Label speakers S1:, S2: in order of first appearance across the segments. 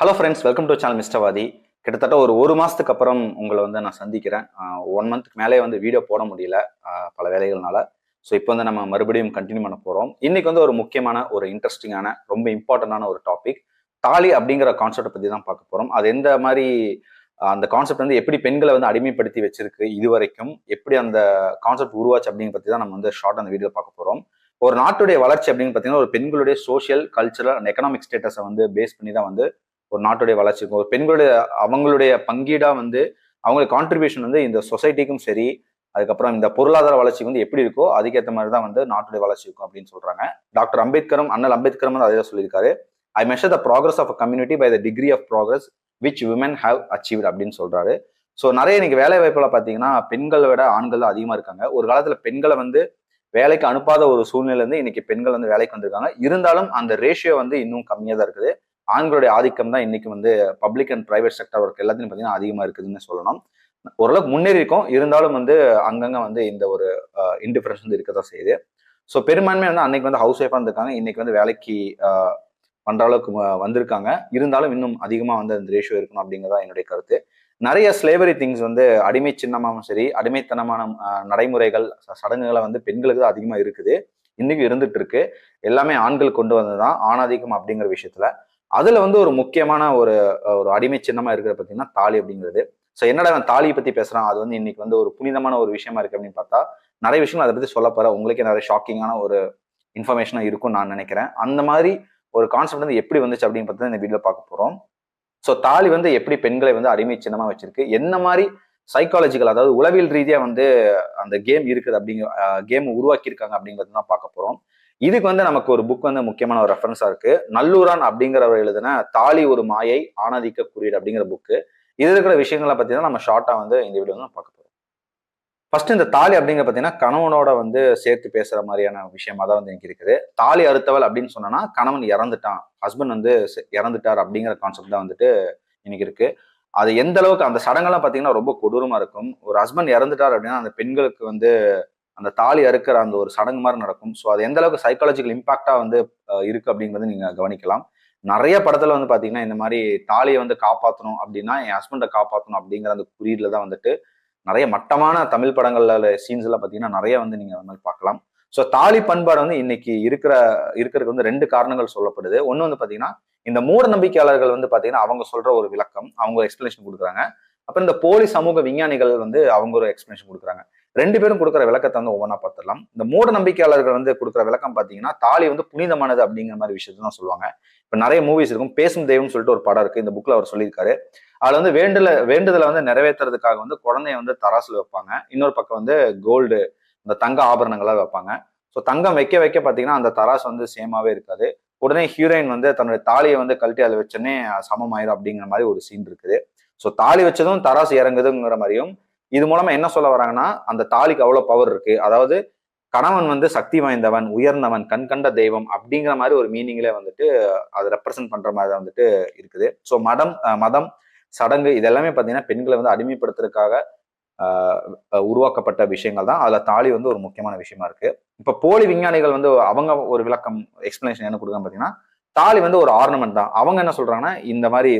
S1: Hello friends welcome to channel மிஸ்டவாதி கிட்டத்தட்ட ஒரு ஒரு மாதத்துக்கு அப்புறம் உங்களை வந்து நான் சந்திக்கிறேன். ஒன் மந்த்க்கு மேலே வந்து வீடியோ போட முடியல பல வேலைகள்னால. ஸோ இப்போ வந்து நம்ம மறுபடியும் கண்டினியூ பண்ண போகிறோம் இன்னைக்கு வந்து ஒரு முக்கியமான ஒரு இன்ட்ரெஸ்டிங்கான ரொம்ப இம்பார்ட்டண்டான ஒரு டாபிக் தாலி அப்படிங்கிற கான்செப்டை பற்றி தான் பார்க்க போகிறோம் அது எந்த மாதிரி அந்த கான்செப்ட் வந்து எப்படி பெண்களை வந்து அடிமைப்படுத்தி வச்சிருக்கு இது வரைக்கும் எப்படி அந்த கான்செப்ட் உருவாச்சு அப்படிங்கிற பற்றி தான் நம்ம வந்து ஷார்ட் அந்த வீடியோ பார்க்க போகிறோம் ஒரு நாட்டுடைய வளர்ச்சி அப்படின்னு பார்த்தீங்கன்னா ஒரு பெண்களுடைய சோஷியல் கல்ச்சரல் அண்ட் எக்கனாமிக் ஸ்டேட்டஸை வந்து பேஸ் பண்ணி தான் வந்து ஒரு நாட்டுடைய வளர்ச்சிக்கும் ஒரு பெண்களுடைய அவங்களுடைய பங்கீடா வந்து அவங்களுடைய கான்ட்ரிபியூஷன் வந்து இந்த சொசைட்டிக்கும் சரி அதுக்கப்புறம் இந்த பொருளாதார வளர்ச்சி வந்து எப்படி இருக்கோ அதுக்கேற்ற மாதிரி தான் வந்து நாட்டுடைய வளர்ச்சி இருக்கும் அப்படின்னு சொல்றாங்க. டாக்டர் அம்பேத்கரும் அண்ணல் அம்பேத்கரும் வந்து அதே சொல்லியிருக்காரு. I measure the progress of a community by the degree of progress which women have achieved அப்படின்னு சொல்றாரு. ஸோ நிறைய இன்னைக்கு வேலை வாய்ப்புல பார்த்தீங்கன்னா பெண்களை விட ஆண்கள் தான் அதிகமா இருக்காங்க. ஒரு காலத்துல பெண்களை வந்து வேலைக்கு அனுப்பாத ஒரு சூழ்நிலை இருந்து இன்னைக்கு பெண்கள் வந்து வேலைக்கு வந்திருக்காங்க. இருந்தாலும் அந்த ரேஷியோ வந்து இன்னும் கம்மியாக தான் இருக்குது. ஆண்களுடைய ஆதிக்கம் தான் இன்னைக்கு வந்து public and private sector work எல்லாத்தையும் பார்த்தீங்கன்னா அதிகமாக இருக்குதுன்னு சொல்லணும். ஓரளவுக்கு முன்னேறி இருக்கும். இருந்தாலும் வந்து அங்கங்க வந்து இந்த ஒரு இன்டிஃபரன்ஸ் வந்து இருக்க தான் செய்யுது. ஸோ பெரும்பான்மை வந்து அன்னைக்கு வந்து ஹவுஸ் ஒய்ஃபாக இருந்திருக்காங்க. இன்னைக்கு வந்து வேலைக்கு பண்ணுற பண்ற அளவுக்கு வந்திருக்காங்க. இருந்தாலும் இன்னும் அதிகமாக வந்து அந்த ரேஷியோ இருக்கணும் அப்படிங்கிறதா என்னுடைய கருத்து. நிறைய ஸ்லேவரி திங்ஸ் வந்து அடிமை சின்னமாகவும் சரி அடிமைத்தனமான நடைமுறைகள் ச- சடங்குகளை வந்து பெண்களுக்கு தான் அதிகமாக இருக்குது. இன்னைக்கு இருந்துட்டு இருக்கு. எல்லாமே ஆண்கள் கொண்டு வந்ததுதான். ஆணாதிக்கம் அப்படிங்கிற விஷயத்துல அதுல வந்து ஒரு முக்கியமான ஒரு ஒரு அடிமை சின்னமா இருக்கிற பார்த்தீங்கன்னா தாலி அப்படிங்கிறது. ஸோ என்னடா நான் தாலியை பத்தி பேசுறான்? அது வந்து இன்னைக்கு வந்து ஒரு புனிதமான ஒரு விஷயமா இருக்கு அப்படின்னு பார்த்தா நிறைய விஷயங்கள் அதை பத்தி சொல்ல போற உங்களுக்கே நிறைய ஷாக்கிங்கான ஒரு இன்ஃபர்மேஷனா இருக்கும் நான் நினைக்கிறேன். அந்த மாதிரி ஒரு கான்செப்ட் வந்து எப்படி வந்துச்சு அப்படின்னு பார்த்தா இந்த வீடியோ பார்க்க போறோம். ஸோ தாலி வந்து எப்படி பெண்களை வந்து அடிமை சின்னமா வச்சிருக்கு? என்ன மாதிரி சைக்காலஜிக்கல் அதாவது உளவியல் ரீதியா வந்து அந்த கேம் இருக்குது அப்படிங்கிற கேம் உருவாக்கியிருக்காங்க அப்படிங்கிறது தான் பார்க்க போறோம். இதுக்கு வந்து நமக்கு ஒரு புக் வந்து முக்கியமான ஒரு ரெஃபரன்ஸா இருக்கு. நல்லூரான் அப்படிங்கிறவர் எழுதின தாலி ஒரு மாயை ஆணாதிக்க குறியீடு அப்படிங்கிற புக்கு இது இருக்கிற விஷயங்களை பத்தி தான் நம்ம ஷார்ட்டா வந்து இந்த வீடியோ வந்து பார்க்க போறோம். ஃபர்ஸ்ட் இந்த தாலி அப்படிங்கிற பார்த்தீங்கன்னா கணவனோட வந்து சேர்த்து பேசுற மாதிரியான விஷயமா தான் வந்து எனக்கு இருக்குது. தாலி அறுத்தவள் அப்படின்னு சொன்னா கணவன் இறந்துட்டான். ஹஸ்பண்ட் வந்து இறந்துட்டார் அப்படிங்கிற கான்செப்ட் தான் வந்துட்டு இன்னைக்கு இருக்கு. அது எந்த அளவுக்கு அந்த சடங்கெல்லாம் பார்த்தீங்கன்னா ரொம்ப கொடூரமா இருக்கும். ஒரு ஹஸ்பண்ட் இறந்துட்டார் அப்படின்னா அந்த பெண்களுக்கு வந்து அந்த தாலி அறுக்கிற அந்த ஒரு சடங்கு மாதிரி நடக்கும். ஸோ அது எந்த அளவுக்கு சைக்காலஜிக்கல் இம்பாக்டா வந்து இருக்கு அப்படிங்கிறது நீங்க கவனிக்கலாம். நிறைய படத்துல வந்து பாத்தீங்கன்னா இந்த மாதிரி தாலியை வந்து காப்பாற்றணும் அப்படின்னா என் ஹஸ்பண்டை காப்பாற்றணும் அப்படிங்கிற அந்த குறியீடுல தான் வந்துட்டு நிறைய மட்டமான தமிழ் படங்கள்ல சீன்ஸ் எல்லாம் பாத்தீங்கன்னா நிறைய வந்து நீங்க அந்த மாதிரி பார்க்கலாம். ஸோ தாலி பண்பாடு வந்து இன்னைக்கு இருக்கிற இருக்கிறதுக்கு வந்து ரெண்டு காரணங்கள் சொல்லப்படுது. ஒன்று வந்து பாத்தீங்கன்னா இந்த மூட நம்பிக்கையாளர்கள் வந்து பாத்தீங்கன்னா அவங்க சொல்ற ஒரு விளக்கம் அவங்க எக்ஸ்பிளேஷன் கொடுக்குறாங்க. அப்புறம் இந்த போலி சமூக விஞ்ஞானிகள் வந்து அவங்க ஒரு எக்ஸ்பிளேஷன் கொடுக்குறாங்க. ரெண்டு பேரும் கொடுக்குற விளக்கத்தை வந்து ஒவ்வொன்றா பார்த்துடலாம். இந்த மூட நம்பிக்கையாளர்கள் வந்து கொடுக்குற விளக்கம் பார்த்தீங்கன்னா தாலி வந்து புனிதமானது அப்படிங்கிற மாதிரி விஷயத்தை தான் சொல்லுவாங்க. இப்போ நிறைய மூவிஸ் இருக்கும். பேசும் தெய்வம்னு சொல்லிட்டு ஒரு படம் இருக்கு. இந்த புக்கில் அவர் சொல்லியிருக்காரு. அதில் வந்து வேண்டுல வேண்டுதலை வந்து நிறைவேற்றுறதுக்காக வந்து குழந்தைய வந்து தராசுல வைப்பாங்க. இன்னொரு பக்கம் வந்து கோல்டு இந்த தங்க ஆபரணங்களாக வைப்பாங்க. ஸோ தங்கம் வைக்க வைக்க பார்த்தீங்கன்னா அந்த தராசு வந்து சேமாவே இருக்காது. உடனே ஹீரோயின் வந்து தன்னுடைய தாலியை வந்து கழட்டி அதில் வச்சோன்னே சமமாயிரும் அப்படிங்கிற மாதிரி ஒரு சீன் இருக்குது. ஸோ தாலி வச்சதும் தராசு இறங்குதுங்கிற மாதிரியும் இது மூலமா என்ன சொல்ல வராங்கன்னா அந்த தாலிக்கு அவ்வளவு பவர் இருக்கு. அதாவது கணவன் வந்து சக்தி வாய்ந்தவன் உயர்ந்தவன் கண்கண்ட தெய்வம் அப்படிங்கிற மாதிரி ஒரு மீனிங்ல வந்துட்டு அதை ரெப்ரசென்ட் பண்ற மாதிரி தான் வந்துட்டு இருக்குது. ஸோ மதம் மதம் சடங்கு இதெல்லாமே பார்த்தீங்கன்னா பெண்களை வந்து அடிமைப்படுத்துறதுக்காக உருவாக்கப்பட்ட விஷயங்கள் தான். அதில் தாலி வந்து ஒரு முக்கியமான விஷயமா இருக்கு. இப்போ போலி விஞ்ஞானிகள் வந்து அவங்க ஒரு விளக்கம் எக்ஸ்பிளனேஷன் என்ன கொடுக்கணும் பார்த்தீங்கன்னா தாலி வந்து ஒரு ஆர்னமெண்ட் தான். அவங்க என்ன சொல்றாங்கன்னா இந்த மாதிரி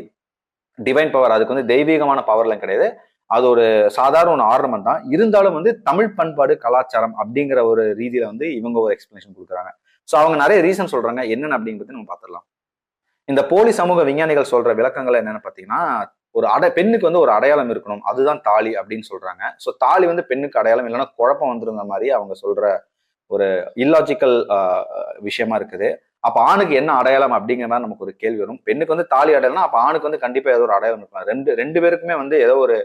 S1: டிவைன் பவர் அதுக்கு வந்து தெய்வீகமான பவர்லாம் கிடையாது. அது ஒரு சாதாரண ஒரு ஆர்னமெண்ட் தான். இருந்தாலும் வந்து தமிழ் பண்பாடு கலாச்சாரம் அப்படிங்கிற ஒரு ரீதியில வந்து இவங்க ஒரு எக்ஸ்பிளேஷன் கொடுக்குறாங்க. ஸோ அவங்க நிறைய ரீசன் சொல்றாங்க. என்னென்ன அப்படிங்கிறது நம்ம பார்த்துடலாம். இந்த போலி சமூக விஞ்ஞானிகள் சொல்ற விளக்கங்கள் என்னன்னு பார்த்தீங்கன்னா ஒரு அடை பெண்ணுக்கு வந்து ஒரு அடையாளம் இருக்கணும். அதுதான் தாலி அப்படின்னு சொல்றாங்க. ஸோ தாலி வந்து பெண்ணுக்கு அடையாளம் இல்லைன்னா குழப்பம் வந்துருங்க மாதிரி அவங்க சொல்ற ஒரு இல்லாஜிக்கல் விஷயமா இருக்குது. அப்ப ஆணுக்கு என்ன அடையாளம் அப்படிங்கிற மாதிரி நமக்கு ஒரு கேள்வி வரும். பெண்ணுக்கு வந்து தாலி அடையாளம்னா அப்ப ஆணுக்கு வந்து கண்டிப்பா ஏதோ ஒரு அடையாளம் இருக்கலாம் ரெண்டு ரெண்டு பேருக்குமே வந்து ஏதோ ஒரு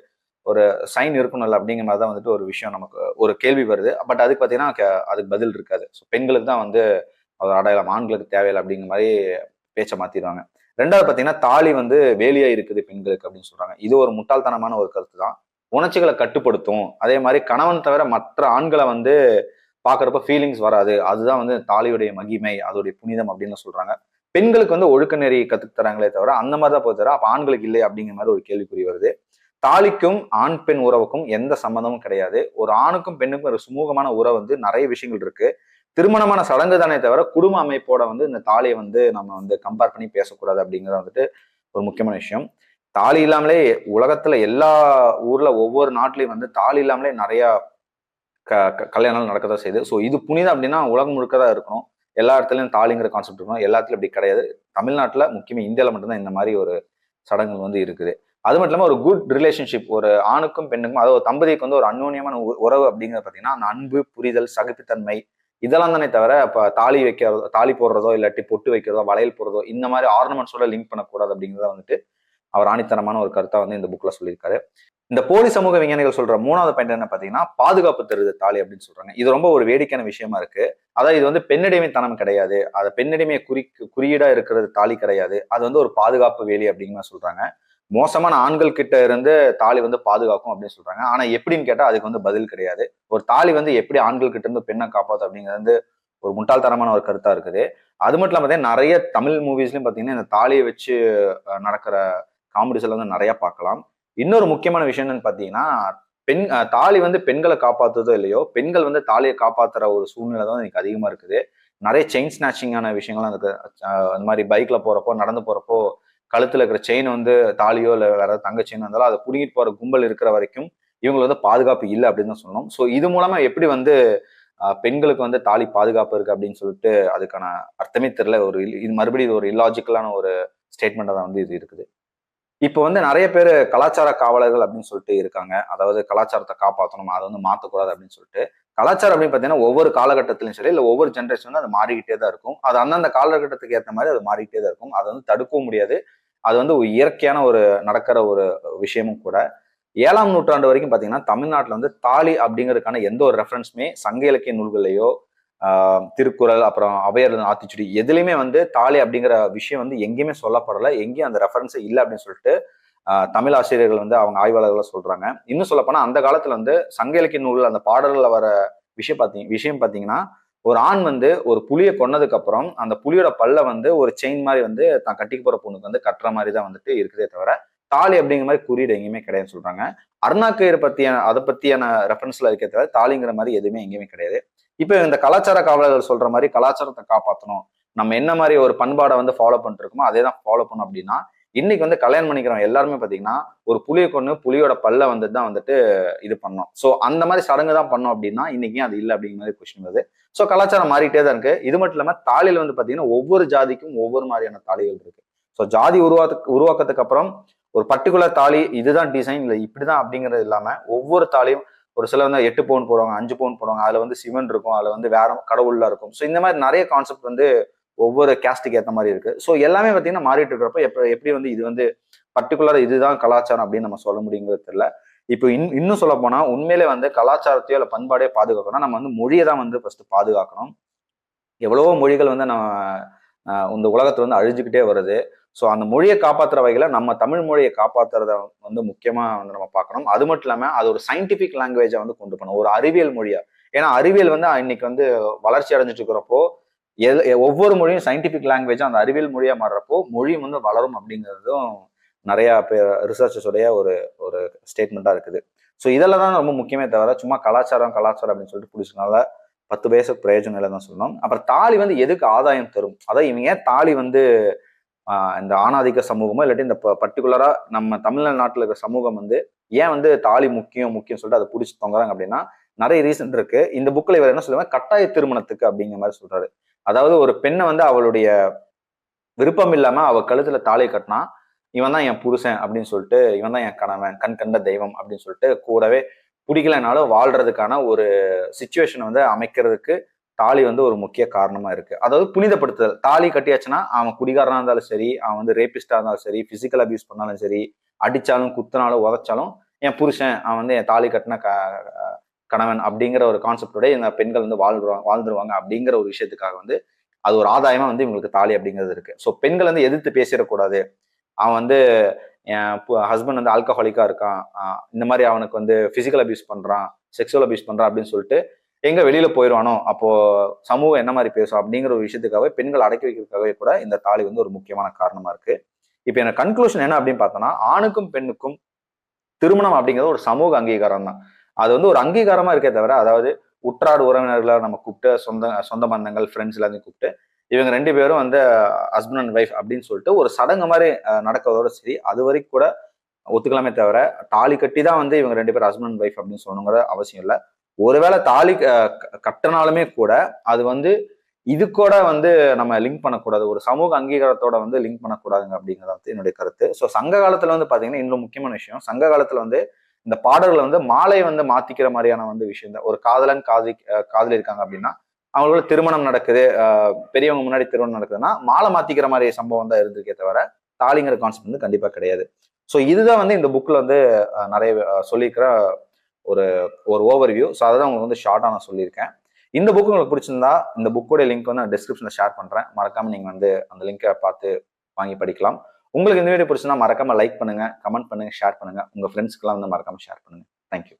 S1: ஒரு சைன் இருக்கணும்ல அப்படிங்கிற மாதிரி தான் வந்துட்டு ஒரு விஷயம் நமக்கு ஒரு கேள்வி வருது. பட் அதுக்கு பார்த்தீங்கன்னா க- அதுக்கு பதில் இருக்காது. ஸோ பெண்களுக்கு தான் வந்து ஒரு அடையாளம் ஆண்களுக்கு தேவையில்லை அப்படிங்கிற மாதிரி பேச்சை மாத்திடுவாங்க. ரெண்டாவது பார்த்தீங்கன்னா தாலி வந்து வேலியா இருக்குது பெண்களுக்கு அப்படின்னு சொல்றாங்க. இது ஒரு முட்டாள்தனமான ஒரு கருத்து தான். உணர்ச்சிகளை கட்டுப்படுத்தும். அதே மாதிரி கணவன் தவிர மற்ற ஆண்களை வந்து பார்க்கறப்ப ஃபீலிங்ஸ் வராது. அதுதான் வந்து தாலியுடைய மகிமை அதோடைய புனிதம் அப்படின்னு சொல்றாங்க. பெண்களுக்கு வந்து ஒழுக்க நெறி கற்றுக்கு தராங்களே தவிர அந்த மாதிரி தான் போய் தவிர அப்போ ஆண்களுக்கு இல்லை அப்படிங்கிற மாதிரி ஒரு கேள்விக்குறி வருது. தாலிக்கும் ஆண் பெண் உறவுக்கும் எந்த சம்மந்தமும் கிடையாது. ஒரு ஆணுக்கும் பெண்ணுக்கும் ஒரு சுமூகமான உறவு வந்து நிறைய விஷயங்கள் இருக்கு. திருமணமான சடங்கு தானே தவிர குடும்ப அமைப்போட வந்து இந்த தாலியை வந்து நம்ம வந்து கம்பேர் பண்ணி பேசக்கூடாது அப்படிங்கிறது வந்துட்டு ஒரு முக்கியமான விஷயம். தாலி இல்லாமலே உலகத்துல எல்லா ஊர்ல ஒவ்வொரு நாட்டிலையும் வந்து தாலி இல்லாமலே நிறைய க க- கல்யாணம் நடக்கதான் செய்யுது. ஸோ இது புனிதம் அப்படின்னா உலகம் முழுக்க தான் இருக்கணும். எல்லா இடத்துலையும் தாலிங்கிற கான்செப்ட் இருக்கணும். எல்லாத்துலையும் அப்படி கிடையாது. தமிழ்நாட்டில் முக்கியமாக இந்தியாவில் மட்டும்தான் இந்த மாதிரி ஒரு சடங்குகள் வந்து இருக்குது. அது மட்டும் இல்லாமல் ஒரு குட் ரிலேஷன்ஷிப் ஒரு ஆணுக்கும் பெண்ணுக்கும் அதாவது ஒரு தம்பதிக்கு வந்து ஒரு அந்யோன்யமான உ- உறவு அப்படிங்கிறது பார்த்தீங்கன்னா அந்த அன்பு புரிதல் சகிப்புத்தன்மை இதெல்லாம் தானே தவிர இப்போ தாலி வைக்கிறதோ தாலி போடுறதோ இல்லாட்டி பொட்டு வைக்கிறதோ வளையல் போடுறதோ இந்த மாதிரி ஆர்னமெண்ட்ஸோட லிங்க் பண்ணக்கூடாது அப்படிங்கிறத வந்துட்டு அவர் ஆணித்தனமான ஒரு கருத்தா வந்து இந்த புக்கில் சொல்லியிருக்காரு. இந்த போலி சமூக விஞ்ஞானிகள் சொல்ற மூணாவது பாயிண்ட் என்ன பார்த்தீங்கன்னா பாதுகாப்பு தருது தாலி அப்படின்னு சொல்றாங்க. இது ரொம்ப ஒரு வேடிக்கையான விஷயமா இருக்கு. அதாவது இது வந்து பெண்ணடிமைத்தனம் கிடையாது. அதை பெண்ணடிமையை குறி குறியீடா இருக்கிறது தாலி கிடையாது. அது வந்து ஒரு பாதுகாப்பு வேலி அப்படிங்கிற சொல்றாங்க. மோசமான ஆண்கள் கிட்ட இருந்து தாலி வந்து பாதுகாக்கும் அப்படின்னு சொல்றாங்க. ஆனா எப்படின்னு கேட்டா அதுக்கு வந்து பதில் கிடையாது. ஒரு தாலி வந்து எப்படி ஆண்கள் கிட்ட இருந்து பெண்ணை காப்பாத்து அப்படிங்கிறது வந்து ஒரு முட்டாள்தனமான ஒரு கருத்தா இருக்குது. அது மட்டும் இல்லாம பார்த்தீங்கன்னா நிறைய தமிழ் மூவிஸ்லயும் பாத்தீங்கன்னா இந்த தாலியை வச்சு நடக்கிற காமெடிஸ்ல வந்து நிறைய பார்க்கலாம். இன்னொரு முக்கியமான விஷயம் என்னன்னு பாத்தீங்கன்னா பெண் தாலி வந்து பெண்களை காப்பாத்துறதோ இல்லையோ பெண்கள் வந்து தாலியை காப்பாத்துற ஒரு சூழ்நிலை தான் இன்னைக்கு அதிகமா இருக்குது. நிறைய செயின் ஸ்நாச்சிங்கான விஷயங்கள்லாம் இருக்கு. அந்த மாதிரி பைக்ல போறப்போ நடந்து போறப்போ கழுத்தில் இருக்கிற செயின் வந்து தாலியோ இல்லை வேற தங்க செயின் இருந்தாலும் அதை புடுங்கிட்டு போகிற கும்பல் இருக்கிற வரைக்கும் இவங்களுக்கு வந்து பாதுகாப்பு இல்லை அப்படின்னு தான் சொல்லணும். ஸோ இது மூலமா எப்படி வந்து பெண்களுக்கு வந்து தாலி பாதுகாப்பு இருக்கு அப்படின்னு சொல்லிட்டு அதுக்கான அர்த்தமே தெரியல. ஒரு இது மறுபடியும் இது ஒரு இல்லாஜிக்கலான ஒரு ஸ்டேட்மெண்ட்டாக தான் வந்து இது இருக்குது. இப்போ வந்து நிறைய பேர் கலாச்சார காவலர்கள் அப்படின்னு சொல்லிட்டு இருக்காங்க. அதாவது கலாச்சாரத்தை காப்பாற்றணும் அதை வந்து மாற்றக்கூடாது அப்படின்னு சொல்லிட்டு. கலாச்சாரம் அப்படின்னு பார்த்தீங்கன்னா ஒவ்வொரு காலகட்டத்திலும் சரி இல்லை ஒவ்வொரு ஜென்ரேஷனும் அது மாறிக்கிட்டே தான் இருக்கும். அது அந்தந்த காலகட்டத்துக்கு ஏற்ற மாதிரி அது மாறிக்கிட்டே தான் இருக்கும். அதை வந்து தடுக்கவும் முடியாது. அது வந்து ஒரு இயற்கையான ஒரு நடக்கிற ஒரு விஷயமும் கூட. ஏழாம் நூற்றாண்டு வரைக்கும் பார்த்தீங்கன்னா தமிழ்நாட்டில் வந்து தாலி அப்படிங்கிறதுக்கான எந்த ஒரு ரெஃபரன்ஸுமே சங்க இலக்கிய நூல்களையோ திருக்குறள் அப்புறம் அவையர் ஆத்திச்சுடி எதுலையுமே வந்து தாலி அப்படிங்கிற விஷயம் வந்து எங்கேயுமே சொல்லப்படலை. எங்கேயும் அந்த ரெஃபரன்ஸே இல்லை அப்படின்னு சொல்லிட்டு தமிழ் ஆசிரியர்கள் வந்து அவங்க ஆய்வாளர்களாக சொல்றாங்க. இன்னும் சொல்லப்போனால் அந்த காலத்தில் வந்து சங்க இலக்கிய நூல்கள் அந்த பாடல்களில் வர விஷயம் பார்த்தீங்க விஷயம் பார்த்தீங்கன்னா ஒரு ஆண் வந்து ஒரு புலியை கொன்னதுக்கு அப்புறம் அந்த புலியோட பல்ல வந்து ஒரு செயின் மாதிரி வந்து தான் கட்டிக்கு போற பொண்ணுக்கு வந்து கட்டுற மாதிரி தான் வந்துட்டு இருக்குதே தவிர தாலி அப்படிங்கிற மாதிரி குறியீடு எங்கேயுமே கிடையாதுன்னு சொல்றாங்க. அருணாக்கயிறு பத்தியான அதை பத்தியான ரெஃபரன்ஸ்ல இருக்கே தவிர தாலிங்கிற மாதிரி எதுவுமே எங்கேயுமே கிடையாது. இப்போ இந்த கலாச்சார காவலர்கள் சொல்ற மாதிரி கலாச்சாரத்தை காப்பாற்றணும் நம்ம என்ன மாதிரி ஒரு பண்பாடை வந்து ஃபாலோ பண்ணிட்டு இருக்கோமோ அதே தான் ஃபாலோ பண்ணோம் அப்படின்னா இன்னைக்கு வந்து கல்யாணம் பண்ணிக்கிறவங்க எல்லாருமே பார்த்தீங்கன்னா ஒரு புலியை கொண்டு புலியோட பல்ல வந்து தான் வந்துட்டு இது பண்ணோம் ஸோ அந்த மாதிரி சடங்கு தான் பண்ணோம் அப்படின்னா இன்னைக்கு அது இல்லை அப்படிங்கிற மாதிரி கொஸ்டின் வருது. ஸோ கலாச்சாரம் மாறிட்டே தான் இருக்கு. இது மட்டும் இல்லாமல் தாலியில் வந்து பார்த்தீங்கன்னா ஒவ்வொரு ஜாதிக்கும் ஒவ்வொரு மாதிரியான தாலிகள் இருக்கு. ஸோ ஜாதி உருவாக்கு உருவாக்கத்துக்கு அப்புறம் ஒரு பர்டிகுலர் தாலி இதுதான் டிசைன் இல்லை இப்படிதான் அப்படிங்கிறது இல்லாமல் ஒவ்வொரு தாலியும் ஒரு சில வந்து எட்டு பவுன் போடுவாங்க அஞ்சு பவுன் போடுவாங்க. அதில் வந்து சிமெண்ட் இருக்கும். அதில் வந்து வேற கடவுளாக இருக்கும். ஸோ இந்த மாதிரி நிறைய கான்செப்ட் வந்து ஒவ்வொரு கேஸ்ட்டுக்கு ஏற்ற மாதிரி இருக்கு. ஸோ எல்லாமே பார்த்தீங்கன்னா மாறிட்டு இருக்கிறப்ப எப்ப எப்படி வந்து இது வந்து பர்டிகுலர் இதுதான் கலாச்சாரம் அப்படின்னு நம்ம சொல்ல முடியுங்கிறது தெரியல. இப்போ இன் இன்னும் சொல்ல போனா உண்மையிலே வந்து கலாச்சாரத்தையோ இல்லை பண்பாடையோ பாதுகாக்கணும் நம்ம வந்து மொழியை தான் வந்து ஃபர்ஸ்ட் பாதுகாக்கணும். எவ்வளவோ மொழிகள் வந்து நம்ம இந்த உலகத்தில் வந்து அழிஞ்சுக்கிட்டே வருது. ஸோ அந்த மொழியை காப்பாற்றுற வகையில் நம்ம தமிழ் மொழியை காப்பாற்றுறத வந்து முக்கியமாக வந்து நம்ம பார்க்கணும். அது மட்டும் இல்லாமல் அது ஒரு சயின்டிஃபிக் லாங்குவேஜை வந்து கொண்டு போகணும். ஒரு அறிவியல் மொழியா. ஏன்னா அறிவியல் வந்து இன்னைக்கு வந்து வளர்ச்சி அடைஞ்சிட்டு இருக்கிறப்போ ஒவ்வொரு மொழியும் சயின்டிபிக் லாங்குவேஜ் அந்த அறிவியல் மொழியா மாறுறப்போ மொழி வந்து வளரும் அப்படிங்கிறதும் நிறைய பேர் ரிசர்ச்சஸுடைய ஒரு ஒரு ஸ்டேட்மெண்ட்டாக இருக்குது. ஸோ இதெல்லாம் தான் ரொம்ப முக்கியமே தவிர சும்மா கலாச்சாரம் கலாச்சாரம் அப்படின்னு சொல்லிட்டு பிடிச்சனால பத்து வயசு பிரயோஜனம் இல்லை தான் சொல்லணும். அப்புறம் தாலி வந்து எதுக்கு ஆதாயம் தரும்? அதான் இவங்க ஏன் தாலி வந்து இந்த ஆணாதிக்க சமூகமோ இல்லாட்டி இந்த பர்டிகுலரா நம்ம தமிழ்நாட்டில் இருக்கிற சமூகம் வந்து ஏன் வந்து தாலி முக்கியம் முக்கியம் சொல்லிட்டு அதை பிடிச்சி தொங்குறாங்க அப்படின்னா நிறைய ரீசன் இருக்கு. இந்த புக்கில் இவர் என்ன சொல்லுவாங்க? கட்டாய திருமணத்துக்கு அப்படிங்கிற மாதிரி சொல்றாரு. அதாவது ஒரு பெண்ணை வந்து அவளுடைய விருப்பம் இல்லாம அவ கழுத்துல தாலி கட்டினா இவன் தான் என் புருஷன் அப்படின்னு சொல்லிட்டு இவன் தான் என் கணவன் கண் கண்ட தெய்வம் அப்படின்னு சொல்லிட்டு கூடவே பிடிக்கலனாலும் வாழ்றதுக்கான ஒரு சுச்சுவேஷனை வந்து அமைக்கிறதுக்கு தாலி வந்து ஒரு முக்கிய காரணமா இருக்கு. அதாவது புனிதப்படுத்துதல். தாலி கட்டியாச்சுன்னா அவன் குடிகாரனா இருந்தாலும் சரி அவன் வந்து ரேபிஸ்டா இருந்தாலும் சரி பிசிக்கல் அபியூஸ் பண்ணாலும் சரி அடிச்சாலும் குத்தினாலும் உதச்சாலும் என் புருஷன் அவன் வந்து என் தாலி கட்டின கணவன் அப்படிங்கிற ஒரு கான்செப்டோட இந்த பெண்கள் வந்து வாழ்ந்துருவாங்க வாழ்ந்துருவாங்க அப்படிங்கிற ஒரு விஷயத்துக்காக வந்து அது ஒரு ஆதாயமா வந்து இவங்களுக்கு தாலி அப்படிங்கிறது இருக்கு. ஸோ பெண்கள் வந்து எதிர்த்து பேசிடக்கூடாது. அவன் வந்து என் ஹஸ்பண்ட் வந்து ஆல்கஹாலிக்கா இருக்கான். இந்த மாதிரி அவனுக்கு வந்து பிசிக்கல் அபியூஸ் பண்றான் செக்ஷுவல் அபியூஸ் பண்றான் அப்படின்னு சொல்லிட்டு எங்க வெளியில போயிடுவானோ அப்போ சமூகம் என்ன மாதிரி பேசும் அப்படிங்கிற ஒரு விஷயத்துக்காகவே பெண்கள் அடக்கி வைக்கிறதுக்காகவே கூட இந்த தாலி வந்து ஒரு முக்கியமான காரணமா இருக்கு. இப்போ எனக்கு கன்க்ளூஷன் என்ன அப்படின்னு பார்த்தோம்னா ஆணுக்கும் பெண்ணுக்கும் திருமணம் அப்படிங்கிறது ஒரு சமூக அங்கீகாரம் தான் அது வந்து ஒரு அங்கீகாரமா இருக்கே தவிர அதாவது உற்றார் உறவினர்களை நம்ம கூப்பிட்டு சொந்த சொந்த பந்தங்கள் ஃப்ரெண்ட்ஸ் எல்லாத்தையும் கூப்பிட்டு இவங்க ரெண்டு பேரும் வந்து ஹஸ்பண்ட் அண்ட் ஒய்ஃப் அப்படின்னு சொல்லிட்டு ஒரு சடங்கு மாதிரி நடக்கிறதோட சரி அது வரைக்கும் கூட ஒத்துக்கலாமே தவிர தாலி கட்டி தான் வந்து இவங்க ரெண்டு பேரும் ஹஸ்பண்ட் அண்ட் ஒய்ஃப் அப்படின்னு சொல்லணுங்கிற அவசியம் இல்லை. ஒருவேளை தாலி க- கட்டினாலுமே கூட அது வந்து இது கூட வந்து நம்ம லிங்க் பண்ணக்கூடாது. ஒரு சமூக அங்கீகாரத்தோட வந்து லிங்க் பண்ணக்கூடாதுங்க அப்படிங்கிறது வந்து என்னுடைய கருத்து. ஸோ சங்க காலத்துல வந்து பாத்தீங்கன்னா இன்னும் முக்கியமான விஷயம் சங்க காலத்துல வந்து இந்த பாடல்களை வந்து மாலை வந்து மாத்திக்கிற மாதிரியான வந்து விஷயம் தான் ஒரு காதலன் காதலி காதலி இருக்காங்க அப்படின்னா அவங்களோட திருமணம் நடக்குது பெரியவங்க முன்னாடி திருமணம் நடக்குதுன்னா மாலை மாத்திக்கிற மாதிரி சம்பவம் தான் இருந்திருக்கே தவிர தாலிங்கிற கான்செப்ட் வந்து கண்டிப்பா கிடையாது. ஸோ இதுதான் வந்து இந்த புக்ல வந்து நிறைய சொல்லியிருக்கிற ஒரு ஒரு ஓவர்வியூ ஸோ அதை தான் உங்களுக்கு வந்து ஷார்ட்டாக நான் சொல்லியிருக்கேன். இந்த புக் உங்களுக்கு பிடிச்சிருந்தா இந்த புக்கோட லிங்க் வந்து நான் டிஸ்கிரிப்ஷனில் ஷேர் பண்ணுறேன் மறக்காம நீங்கள் வந்து அந்த லிங்கை பார்த்து வாங்கி படிக்கலாம். உங்களுக்கு இந்த வீடியோ பிடிச்சிருந்தா மறக்காம லைக் பண்ணுங்க கமெண்ட் பண்ணுங்க ஷேர் பண்ணுங்க. உங்க ஃப்ரெண்ட்ஸ்க்குலாம் வந்து மறக்காம ஷேர் பண்ணுங்க. தேங்க்யூ